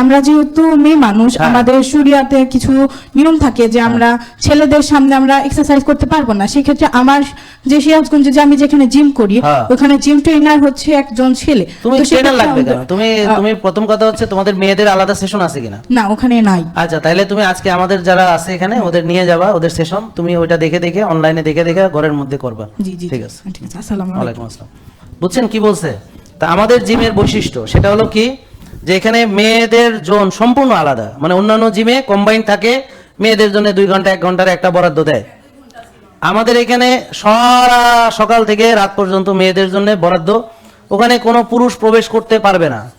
আমরা যেহেতু মেয়ে মানুষ হ্যাঁ। আমাদের শুরিয়াতে কিছু নিয়ম থাকে যে আমরা ছেলেদের সামনে আমরা এক্সারসাইজ করতে পারব না। সেক্ষেত্রে আমার যে সিরাজগঞ্জে যে আমি যেখানে জিম করি হ্যাঁ। ওখানে জিম ট্রেনার হচ্ছে একজন ছেলে। তুমি ট্রেনার লাগবে কেন? তুমি তুমি প্রথম কথা হচ্ছে তোমাদের মেয়েদের আলাদা সেশন আছে কিনা? না ওখানে নাই। আচ্ছা তাহলে তুমি আজকে আমাদের যারা আছে এখানে ওদের নিয়ে যাবা ওদের সেশন তুমি ওইটা দেখে দেখে অনলাইনে দেখে দেখে ঘরের মধ্যে করবা। জি জি ঠিক আছে? ঠিক আছে আসসালামু আলাইকুম। আসসালাম। বুঝছেন কি বলছে? তা আমাদের জিমের বৈশিষ্ট্য সেটা হলো কি? যে এখানে মেয়েদের জোন সম্পূর্ণ আলাদা। মানে অন্যান্য জিমে কম্বাইন থাকে, মেয়েদের জন্য দুই ঘণ্টা, এক ঘণ্টার একটা বরাদ্দ দেয়। আমাদের এখানে সারা সকাল থেকে রাত পর্যন্ত মেয়েদের জন্য বরাদ্দ। ওখানে কোনো পুরুষ প্রবেশ করতে পারবে না।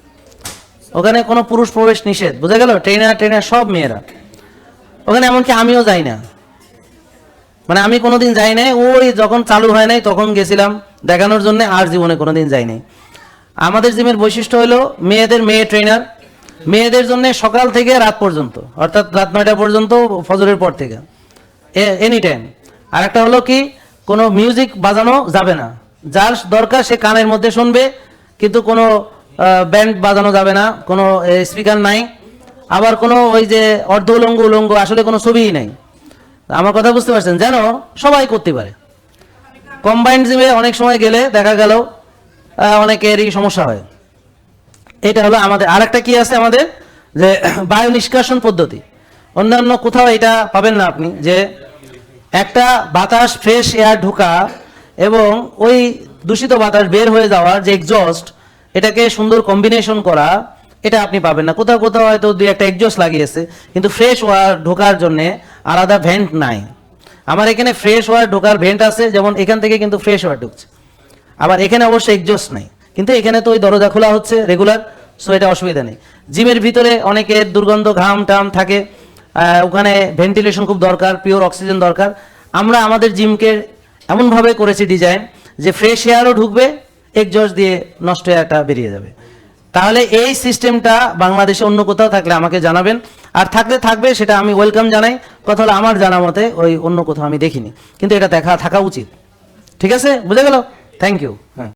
ওখানে কোনো পুরুষ প্রবেশ নিষেধ। বুঝা গেল? ট্রেনার ট্রেনার সব মেয়েরা। ওখানে এমনকি আমিও যাই না। মানে আমি কোনোদিন যাই নাই। ওই যখন চালু হয় নাই, তখন গেছিলাম। দেখানোর জন্য আর জীবনে কোনোদিন যাই নাই। আমাদের জিমের বৈশিষ্ট্য হলো মেয়েদের মেয়ে ট্রেনার মেয়েদের জন্য সকাল থেকে রাত পর্যন্ত, অর্থাৎ রাত নয়টা পর্যন্ত ফজরের পর থেকে এনি টাইম আর একটা হলো কি, কোনো মিউজিক বাজানো যাবে না। যার দরকার সে কানের মধ্যে শুনবে, কিন্তু কোনো ব্যান্ড বাজানো যাবে না, কোনো স্পিকার নাই। আবার কোনো ওই যে অর্ধ উলঙ্গ উলঙ্গ, আসলে কোনো ছবিই নাই। আমার কথা বুঝতে পারছেন? যেন সবাই করতে পারে। কম্বাইন্ড জিমে অনেক সময় গেলে দেখা গেল অনেকেরই সমস্যা হয়। এটা হলো আমাদের, আরেকটা কি আছে আমাদের? যে বায়ু নিষ্কাশন পদ্ধতি। অন্যান্য কোথাও এটা পাবেন না আপনি, যে একটা বাতাস ফ্রেশ এয়ার ঢোকা এবং ওই দূষিত বাতাস বের হয়ে যাওয়ার যে এক্সস্ট এটাকে সুন্দর কম্বিনেশন করা, এটা আপনি পাবেন না। কোথাও কোথাও হয়তো দুই একটা এক্সস্ট লাগিয়েছে, কিন্তু ফ্রেশ ওয়ার ঢোকার জন্যে আলাদা ভেন্ট নাই। আমার এখানে ফ্রেশ ওয়ার ঢোকার ভেন্ট আছে, যেমন এখান থেকে কিন্তু ফ্রেশ ওয়ার ঢুকছে। এখানে অবশ্য এক্সস্ট নাই। কিন্তু এখানে তো ওই দরজা খোলা হচ্ছে রেগুলার সো এটা অসুবিধা নেই। জিমের ভিতরে অনেকের দুর্গন্ধ, ঘাম টাম থাকে ওখানে ভেন্টিলেশন খুব দরকার পিওর অক্সিজেন দরকার। আমরা আমাদের জিমকে এমনভাবে করেছি ডিজাইন যে ফ্রেশ এয়ারও ঢুকবে এক্সস্ট দিয়ে নষ্ট এয়ারটা বেরিয়ে যাবে। তাহলে এই সিস্টেমটা বাংলাদেশে অন্য কোথাও থাকলে আমাকে জানাবেন। আর থাকলে থাকবে সেটা আমি ওয়েলকাম জানাই। কথা হলো আমার জানা মতে ওই অন্য কোথাও আমি দেখিনি। কিন্তু এটা দেখা, থাকা উচিত। ঠিক আছে? বুঝে গেল? থ্যাংক ইউ হ্যাঁ